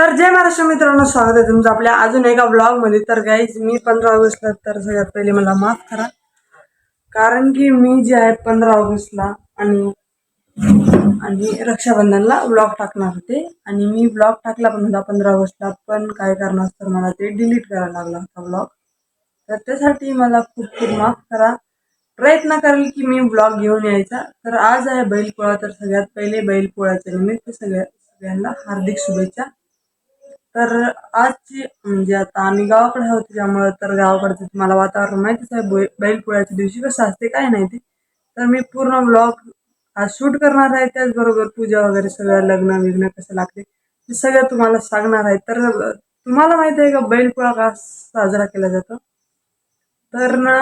तर जय महाराष्ट्र मित्रांनो स्वागत आहे तुमचं आपल्या अजून एका ब्लॉगमध्ये. तर गाईज मी पंधरा ऑगस्टला तर सगळ्यात पहिले मला माफ करा. कारण की मी जे आहे पंधरा ऑगस्टला आणि आणि रक्षाबंधनला ब्लॉग टाकणार होते. आणि मी ब्लॉग टाकला पण होता पंधरा ऑगस्टला पण काय करणार तर मला ते डिलीट करायला लागला होता ब्लॉग तर त्यासाठी मला खूप खूप माफ करा. प्रयत्न करेल की मी ब्लॉग घेऊन यायचा. तर आज आहे बैलपोळा तर सगळ्यात पहिले बैलपोळ्याच्या निमित्त सगळ्या सगळ्यांना हार्दिक शुभेच्छा. तर आजची म्हणजे आता आम्ही गावाकडे आहोत त्यामुळं तर गावाकडचं तुम्हाला वातावरण माहितीच आहे बै बैलपोळ्याच्या दिवशी कसं असते काय नाही ते. तर मी पूर्ण ब्लॉग आज शूट करणार आहे त्याचबरोबर पूजा वगैरे सगळं लग्न विग्न कसं लागते ते सगळं तुम्हाला सांगणार आहे. तर तुम्हाला माहिती आहे का बैलपोळा का साजरा केला जातो? तर ना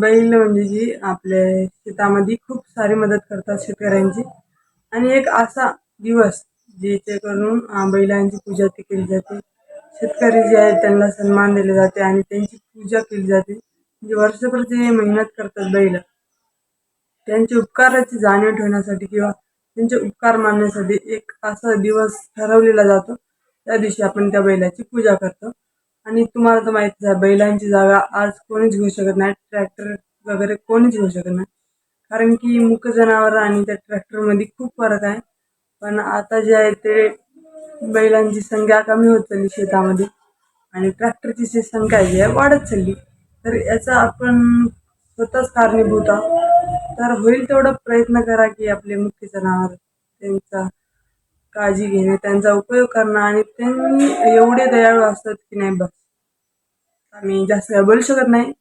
बैल म्हणजे जी आपल्या शेतामध्ये खूप सारी मदत करतात शेतकऱ्यांची. आणि एक असा दिवस जिथे करून बैलांची पूजा ती केली जाते. शेतकरी जे आहेत त्यांना सन्मान दिले जाते आणि त्यांची पूजा केली जाते. म्हणजे वर्षभर जे मेहनत करतात बैल त्यांच्या उपकाराची जाणीव ठेवण्यासाठी किंवा त्यांचे उपकार मानण्यासाठी एक असा दिवस ठरवलेला जातो. त्या दिवशी आपण त्या बैलाची पूजा करतो. आणि तुम्हाला तर माहितीच आहे बैलांची जागा आज कोणीच घेऊ शकत नाही ट्रॅक्टर वगैरे कोणीच घेऊ शकत नाही. कारण की मुक जनावर आणि त्या ट्रॅक्टरमध्ये खूप फरक आहे. पण आता जे आहे ते बैलांची संख्या कमी होत चालली शेतामध्ये. आणि ट्रॅक्टरची जी संख्या जी आहे वाढत चालली. तर याचा आपण स्वतःच कारणीभूत आहोत. तर होईल तेवढा प्रयत्न करा की आपले मुख्य जनावर त्यांचा काळजी घेणे त्यांचा उपयोग करणं आणि त्यांनी एवढे दयाळू असतात की नाही बस. आम्ही जास्त काय बोलू शकत नाही.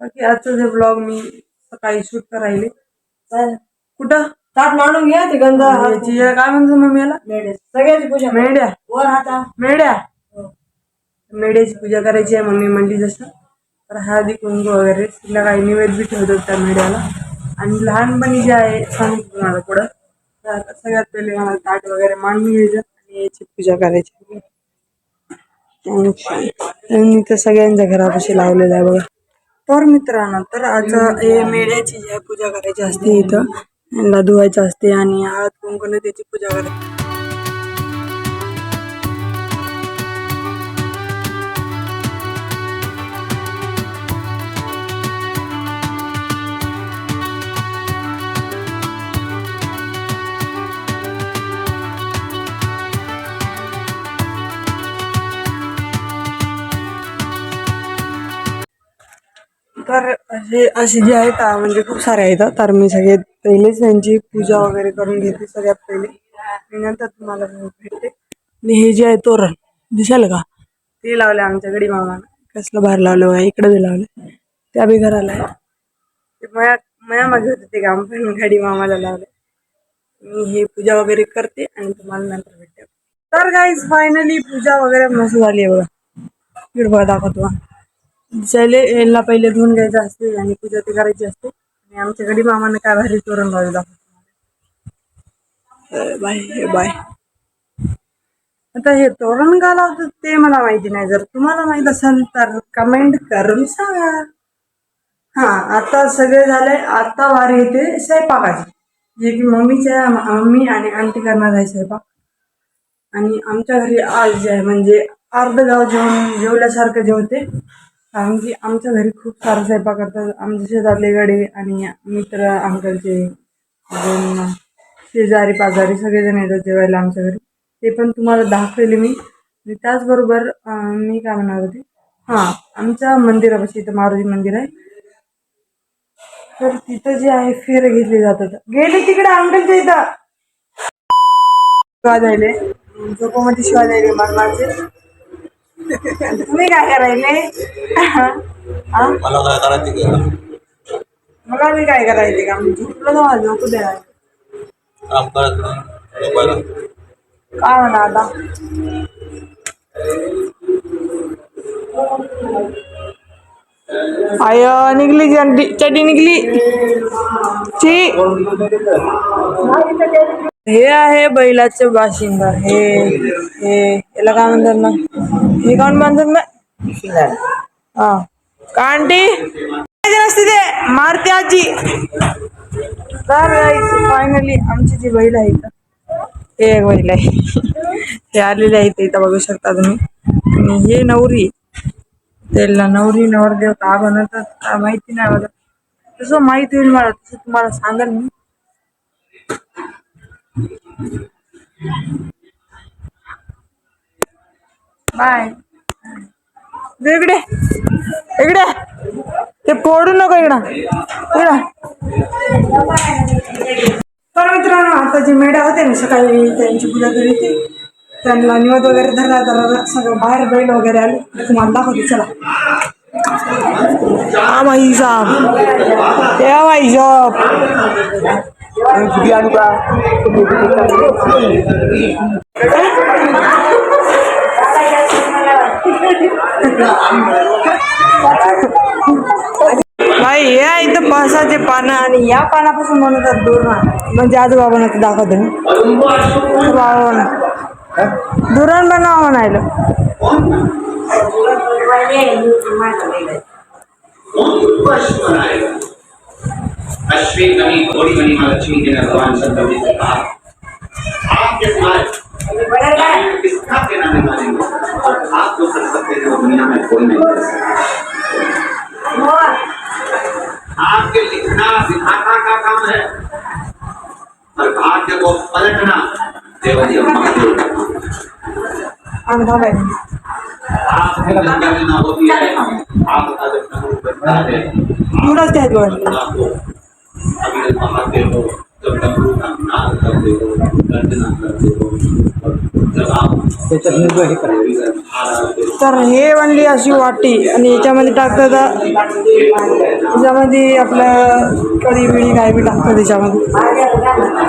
बाकी आजचा जे ब्लॉग मी सकाळी शूट करायले. चालेल. कुठं? ताट मांडून घ्या ते गंध याची या काय म्हणतो मेढे सगळ्याची पूजा मेंढ्या. वर हाता. मेंढ्या? मेढ्याची पूजा करायची आहे मम्मी म्हणली जसं. तर हळदी कुंकू वगैरे तिला काही निवेद बी ठेवतात त्या मेढ्याला. आणि लहानपणी जे आहे सांगितलं तुम्हाला पुढं. तर आता सगळ्यात पहिले मला ताट वगैरे मांडून घ्यायचं आणि याची पूजा करायची. त्यांनी तर सगळ्यांच्या घरापाशी लावलेलं आहे बघा. तर मित्रांनो तर आज हे मेढ्याची जी आहे पूजा करायची असते इथं यांना धुवायचं असते आणि हळद कुंकूने त्याची पूजा करायची. हे असे जे आहेत म्हणजे खूप सारे आहेत तर मी सगळ्यात पहिलेच त्यांची पूजा वगैरे करून घेते सगळ्यात पहिले. आणि नंतर तुम्हाला भेटते. आणि हे जे आहे तोरण दिसेल का? ते लावले आमच्या घडी मामानं. कसलं बाहेर लावलं बघा इकडे बी लावलं त्या बी घराला आहे. ते मया मया मागे होते ते काम पण घडी मामाला लावले मी हे पूजा वगैरे करते आणि तुम्हाला नंतर भेटते. तर गाईज फायनली पूजा वगैरे मस्त झाली आहे बघा. इकडे बघा दाखवतो हा. दिसायले पहिले धुवून घ्यायचं असते आणि पूजा ती करायची असते. आणि आमच्या घरी मामाने काय भारी तोरण लावले दाखवतो बाय बाय आता हे तोरण का लावतात ते मला माहिती नाही. जर तुम्हाला माहीत असेल तर कमेंट करून सांगा. हा आता सगळे झाले. आता वारी येते. स्वयंपाकाची. जे की मम्मीच्या मम्मी आणि आंटी करणार आहे स्वयंपाक. आणि आमच्या घरी आज जे आहे म्हणजे अर्ध गाव जेवण जेवल्यासारखं जेवते. कारण की आमच्या घरी खूप सारा स्वयंपाक करतात. आमच्या शेतातले गडे आणि मित्र अंकलचे अजून शेजारी पाजारी सगळेजण येतात जेवायला आमच्या घरी. ते पण तुम्हाला दाखवले मी. आणि त्याचबरोबर मी काय म्हणणार होते? हां आमच्या मंदिरापाशी इथं मारुती मंदिर आहे. तर तिथं जे आहे फेर घेतले जातात. गेले तिकडे अंकलच्या इथं. शिवा द्यायले झोपामध्ये शिवा द्यायले मरणाचे तुम्ही काय करायले? हा? मला काय करायचं की? मला मी काय करायचे का? मी झोपलं झोपू द्या काम करत नाही. काय म्हणा आता? आय निघली चड्डी चड्डी निघली. ची. हे आहे बैलाचे बाशिंग हे हे याला काय म्हणतात ना हे कोण म्हणतात ना हा का आंटी नसते ते मारते आजी तर फायनली आमची जी बैल आहे इथं हे एक बैल आहे ते आलेले आहेत इथं बघू शकता तुम्ही आणि हे नवरी त्याला नवरी नवरदेव का बनवतात का माहिती नाही मला तसं माहिती होईल मला तसं तुम्हाला सांगेल मी बाय. इकडे. इकडे. ते पोडू नको इकडं. इकडं. तर मित्रांनो आता जे मेढा होते ना सकाळी त्यांची पूजा केली होती. त्यांना निवद वगैरे धरला तर सगळं बाहेर बैल वगैरे आले. तुम्हाला दाखवते चला. हा माई साहेब. साहेब. बाई हे आहे इथं पळसाचे पानं आणि या पानापासून बनवतात दूर म्हणजे आजोबाबांना ते दाखवते मी बाबांना दुरण बनवा म्हणायला. अश्विन नवी थोड़ी बनी माँ लक्ष्मी जी ने भगवान शंकर जी से कहा आपके समाज किसका के नाम गर्जना करते हो जब आप तर हे बनली अशी वाटी आणि याच्यामध्ये टाकतात याच्यामध्ये आपलं कधी बिडी काय बी टाकतं त्याच्यामध्ये.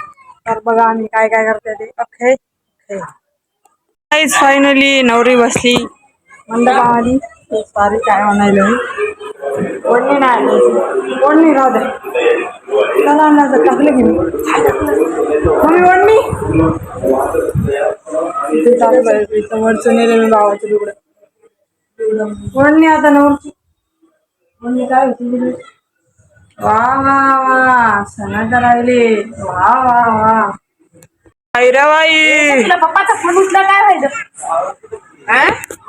तर बघा आम्ही काय काय करते ते. अखे फायनली नवरी बसली. मंडपामध्ये. सारी काय म्हणायला? ओढणी नाही आणायची. ओढणी राहू दे. चला ना तर टाकले की मम्मी ओढणी ते चालू पाहिजे समोरचं नेलं मी भावाचं तिकडं ओढणी आता नवरची? ओढणी काय होती? वा वा वा. राहिले. वा वा वा. बाई. पप्पाचा फोन उठला काय व्हायचं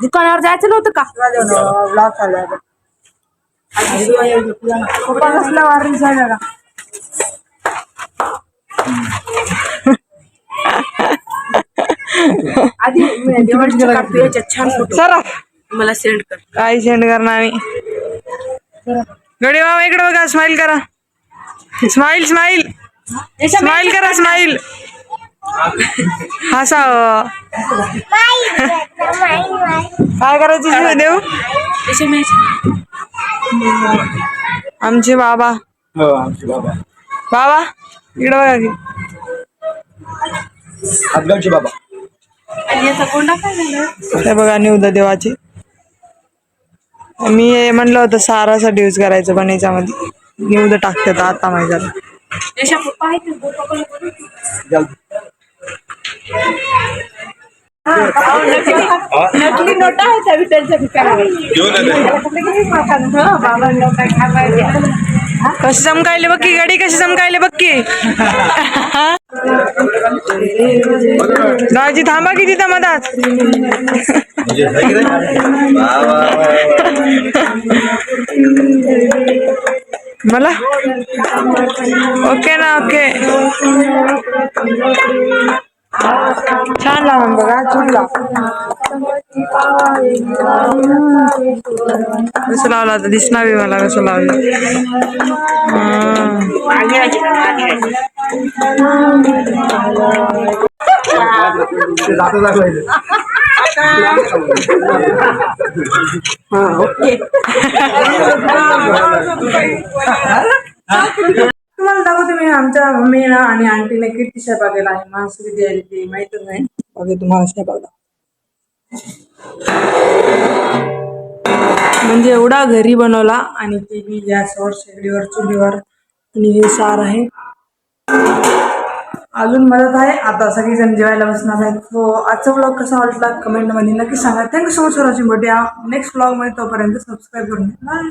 दुकानावर जायचं नव्हतं का? चालू आहे पप्पा कसला वारी झाला का आधी देवाची काढतो याच्यात छान फोटो. सर. मला सेंड कर. काय सेंड करणार मी? गडी मामा इकडे बघा स्माइल करा. स्माइल स्माइल स्माइल करा स्माइल हसा काय करायची देऊ आमचे बाबा. हो आमचे बाबा. बाबा इकडे बघा की. हातगावचे बाबा. हे बघा निवद देवाची. मी हे म्हणलं होतं सारासाठी यूज करायचं पण याच्यामध्ये आता नोटा विठ्ठलच्या ठिकाणी बाबा नोटा घालायच्या. कशी चमकायले बघ की गाडी कशी चमकायले बघ की दाजी थांबा की तिथं मधात. मला? ओके ना ओके. छान लावून बघा छान कसं लावलं आता? दिसणार बी मला कसं लावलं. तुम्हाला दाखवते मी आमच्या मम्मीला आणि आंटीने किती स्वयंपाक केला आहे माणसं किती ती माहीतच नाही. बघा तुम्हाला स्वयंपाक म्हणजे एवढा घरी बनवला आणि ते बी गॅसवर शेगडीवर चुलीवर आणि हे सार आहे. अजून मदत आहे. आता सगळेजण जेवायला बसणार आहेत. सो आजचा ब्लॉग कसा वाटला? कमेंटमध्ये नक्की सांगा. Thank you so much for watching but या नेक्स्ट ब्लॉगमध्ये तोपर्यंत सबस्क्राईब करून बाय